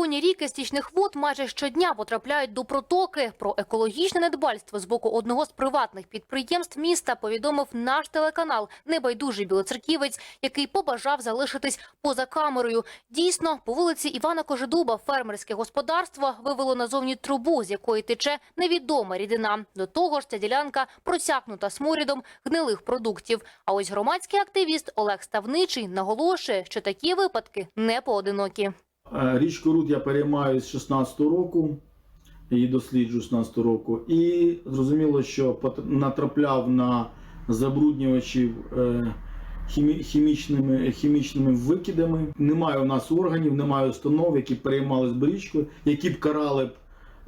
Червоні ріки стічних вод майже щодня потрапляють до протоки. Про екологічне недбальство з боку одного з приватних підприємств міста повідомив наш телеканал Небайдужий білоцерківець, який побажав залишитись поза камерою. Дійсно, по вулиці Івана Кожедуба фермерське господарство вивело назовні трубу, з якої тече невідома рідина. До того ж, ця ділянка просякнута сморідом гнилих продуктів. А ось громадський активіст Олег Ставничий наголошує, що такі випадки не поодинокі. Е, Річку Рут я переймаю з 16 року, її досліджую з 16 року. І зрозуміло, що натрапляв на забруднювачів е, хімічними, хімічними викидами. Немає у нас органів, немає установ, які переймались б річкою, які б карали б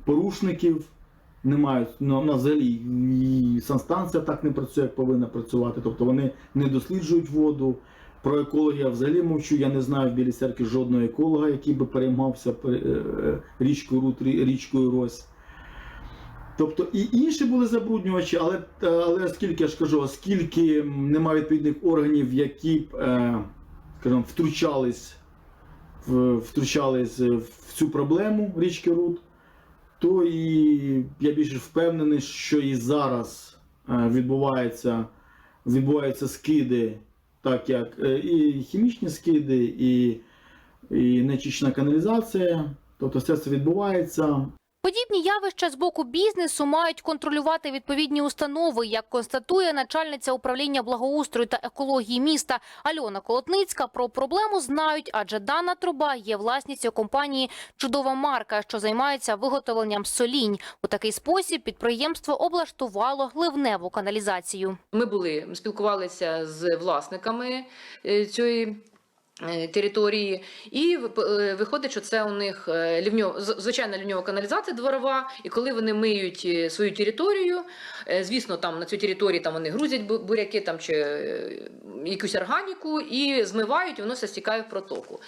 порушників. Немає ну, взагалі санстанція так не працює, як повинна працювати. Тобто вони не досліджують воду. Про екологію я взагалі мовчу. Я не знаю в Білій церкві жодного еколога, який би переймався е, річкою Рут, річкою Рось. Тобто і інші були забруднювачі, але, е, але оскільки я ж кажу, оскільки немає відповідних органів, які б, е, скажімо, втручались, втручались в цю проблему річки Рут, то і я більше впевнений, що і зараз відбувається, відбуваються скиди, так як е, і хімічні скиди, і, і нечищена каналізація. Тобто все це відбувається. Подібні явища з боку бізнесу мають контролювати відповідні установи, як констатує начальниця управління благоустрою та екології міста Альона Колотницька. Про проблему знають, адже дана труба є власністю компанії Чудова марка, що займається виготовленням солінь. У такий спосіб підприємство облаштувало ливневу каналізацію. Ми були спілкувалися з власниками е, цієї. Е, Території, і е, виходить, що це у них е, лівньо, звичайна лівньова каналізація дворова. І коли вони миють свою територію, звісно, там на цю території там вони грузять буряки там чи якусь органіку і змивають, і воно все стікає в протоку.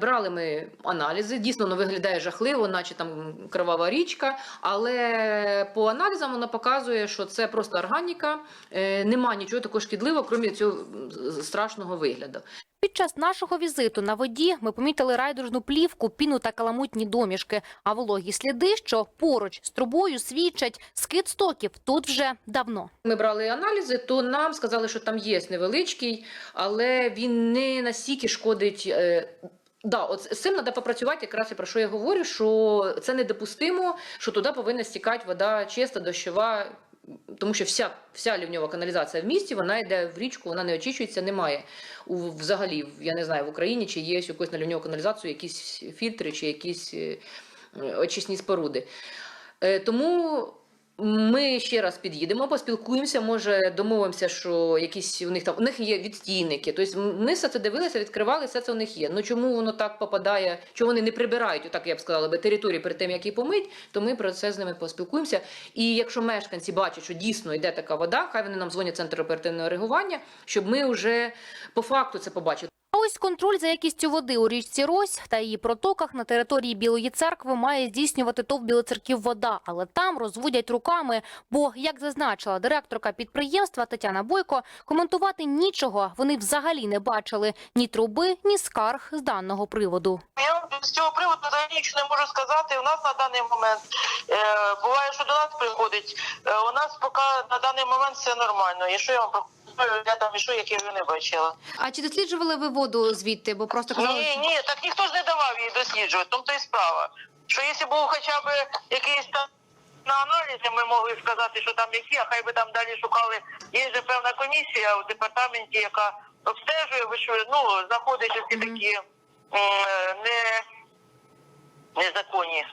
Брали ми аналізи. Дійсно, воно виглядає жахливо, наче там кривава річка. Але по аналізам вона показує, що це просто органіка, нема нічого такого шкідливого, крім цього страшного вигляду. Під час нашого візиту на воді ми помітили райдужну плівку, піну та каламутні домішки. А вологі сліди, що поруч з трубою свідчать скид стоків тут вже давно. Ми брали аналізи, то нам сказали, що там є невеличкий, але він не настільки шкодить. е, Да, от з цим треба попрацювати, якраз і про що я говорю, що це недопустимо, що туди повинна стікати вода чиста, дощова, тому що вся, вся лівньова каналізація в місті, вона йде в річку, вона не очищується, немає. У, взагалі, я не знаю, в Україні чи є якусь на лівньову каналізацію якісь фільтри чи якісь е, очисні споруди. Е, Тому ми ще раз під'їдемо, поспілкуємося, може домовимося, що якісь у них там у них є відстійники. Тобто ми все це дивилися, відкривали, все це у них є. Ну чому воно так попадає? Чому вони не прибирають, отак я б сказала, би територію перед тим, як її помить, то ми про це з ними поспілкуємося. І якщо мешканці бачать, що дійсно йде така вода, хай вони нам дзвонять центр оперативного реагування, щоб ми вже по факту це побачили. Ось контроль за якістю води у річці Рось та її протоках на території Білої церкви має здійснювати ТОВ Білоцерків вода, але там розводять руками. Бо, як зазначила директорка підприємства Тетяна Бойко, коментувати нічого вони взагалі не бачили ні труби, ні скарг з даного приводу. Я з цього приводу нічого не можу сказати. У нас на даний момент е, буває, що до нас приходить. Е, у нас поки на даний момент все нормально. І що я вам я там і що, які ви не бачила. А чи досліджували ви воду звідти? Бо просто Ні, ні, так ніхто ж не давав її досліджувати. Тому то і справа. Що якщо був хоча б якийсь там на аналізі, ми могли сказати, що там які, а хай би там далі шукали. Є же певна комісія у департаменті, яка обстежує, ви що, ну, знаходить Мгм. такі не незаконні е,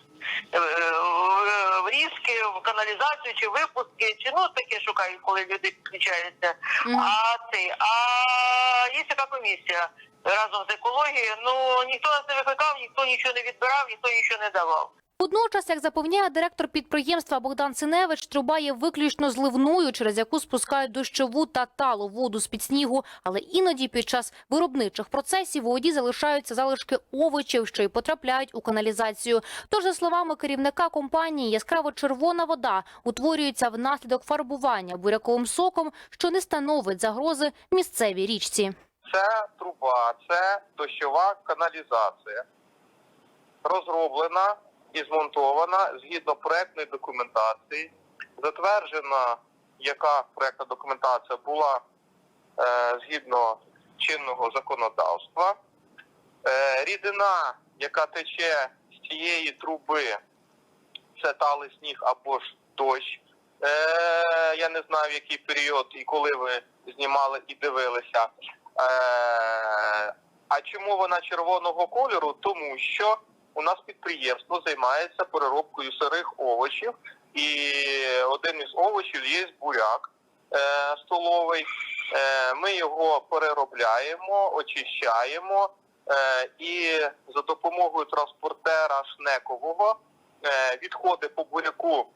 в- різки, в каналізацію чи випуски, чи ну таке шукають, коли люди підключаються. А ти, а є така комісія разом з екологією. Ну ніхто нас не викликав, ніхто нічого не відбирав, ніхто нічого не давав. Водночас, як запевняє директор підприємства Богдан Синевич, труба є виключно зливною, через яку спускають дощову та талу воду з під снігу. Але іноді під час виробничих процесів у воді залишаються залишки овочів, що й потрапляють у каналізацію. Тож, за словами керівника компанії, яскраво червона вода утворюється внаслідок фарбування буряковим соком, що не становить загрози місцевій річці. Це труба, це дощова каналізація. розроблена і змонтована згідно проектної документації, затверджена, яка проектна документація була е, згідно чинного законодавства. Е, рідина, яка тече з цієї труби, це талий сніг або ж дощ. Е, я не знаю, в який період і коли ви знімали і дивилися. Е, а чому вона червоного кольору? Тому що у нас підприємство займається переробкою сирих овочів, і один із овочів є буряк е, столовий. Е, ми його переробляємо, очищаємо е, і за допомогою транспортера шнекового е, відходи по буряку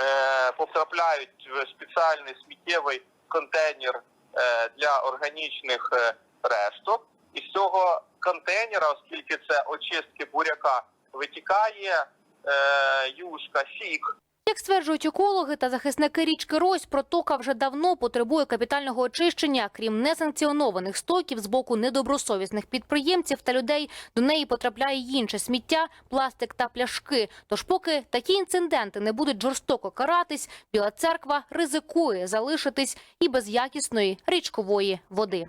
е, потрапляють в спеціальний сміттєвий контейнер е, для органічних е, решток. І з цього контейнера, оскільки це очистки буряка, витікає е, юшка, сік, Як стверджують екологи та захисники річки Рось, протока вже давно потребує капітального очищення. Крім несанкціонованих стоків з боку недобросовісних підприємців та людей, до неї потрапляє й інше сміття, пластик та пляшки. Тож, поки такі інциденти не будуть жорстоко каратись, Біла церква ризикує залишитись і без якісної річкової води.